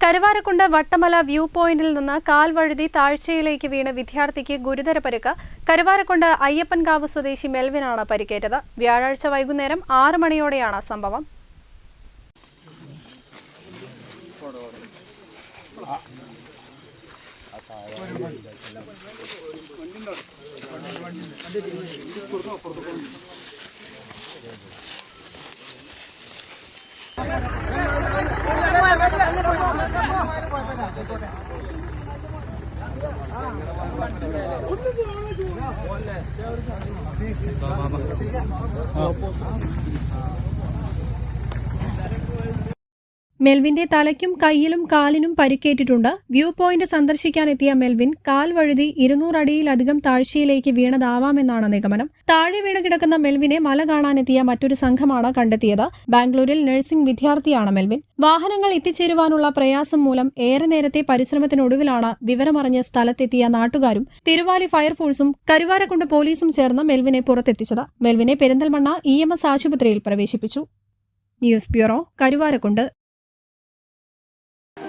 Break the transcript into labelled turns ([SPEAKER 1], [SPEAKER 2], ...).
[SPEAKER 1] Karuvarakundu Vattamala view പോയിന്റിൽ നിന്ന് കാൽ വഴുതി താഴ്ചയിലേക്ക് വീണ് വിദ്യാർത്ഥിക്ക് ഗുരുതര പരിക്ക് കരുവാരക്കുണ്ട് അയ്യപ്പൻകാവ് സ്വദേശി മെൽവിനാണ് പരിക്കേറ്റത് വ്യാഴാഴ്ച വൈകുന്നേരം ആറ് മണിയോടെയാണ് സംഭവം ഒന്നും മെൽവിന്റെ തലയ്ക്കും കയ്യിലും കാലിനും പരിക്കേറ്റിട്ടുണ്ട്. വ്യൂ പോയിന്റ് സന്ദർശിക്കാനെത്തിയ മെൽവിൻ കാൽ വഴുതി ഇരുന്നൂറടിയിലധികം താഴ്ചയിലേക്ക് വീണതാവാമെന്നാണ് നിഗമനം. താഴെ വീണ് കിടക്കുന്ന മെൽവിനെ മല കാണാനെത്തിയ മറ്റൊരു സംഘമാണ് കണ്ടെത്തിയത്. ബാംഗ്ലൂരിൽ നഴ്സിംഗ് വിദ്യാർത്ഥിയാണ് മെൽവിൻ. വാഹനങ്ങൾ എത്തിച്ചേരുവാനുള്ള പ്രയാസം മൂലം ഏറെ നേരത്തെ പരിശ്രമത്തിനൊടുവിലാണ് വിവരമറിഞ്ഞ് സ്ഥലത്തെത്തിയ നാട്ടുകാരും തിരുവാലി ഫയർഫോഴ്സും കരുവാരക്കുണ്ട് പോലീസും ചേർന്ന് മെൽവിനെ പുറത്തെത്തിച്ചത്. മെൽവിനെ പെരിന്തൽമണ്ണ ഇ എം എസ് ആശുപത്രിയിൽ പ്രവേശിപ്പിച്ചു. News bureau Karuvarakundu.